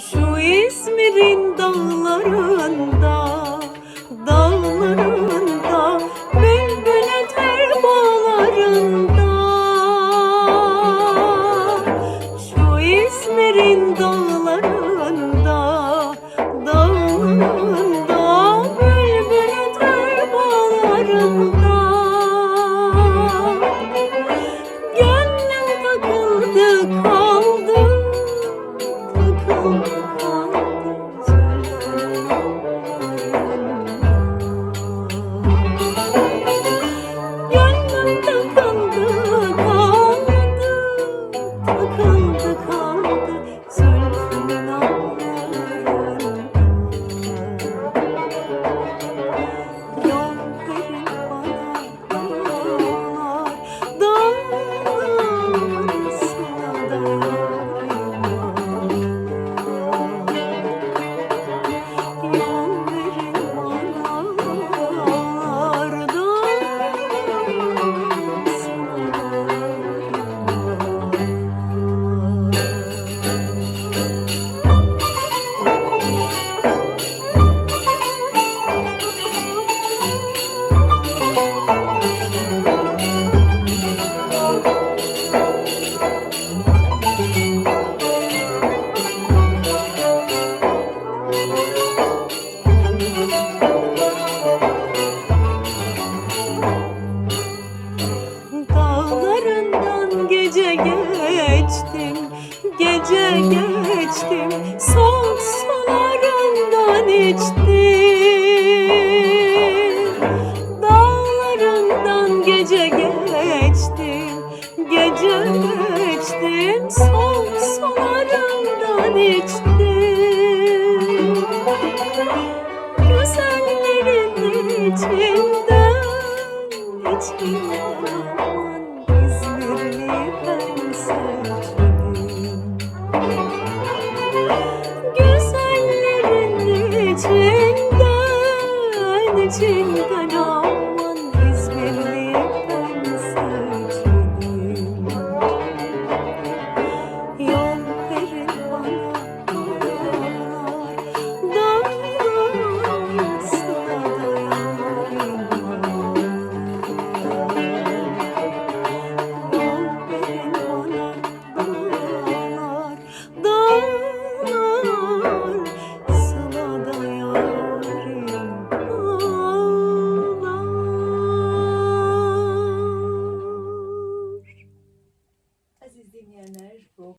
Şu İzmir'in dağlarında, dağlarında, bülbül öter bağlarında. Şu İzmir'in dağlarında, dağlarında. 咚咚。gece geçtim Son sularından içtim. Dağlarından gece geçtim Gece geçtim Son sularından içtim. Güzellerin içinden içimden Chintan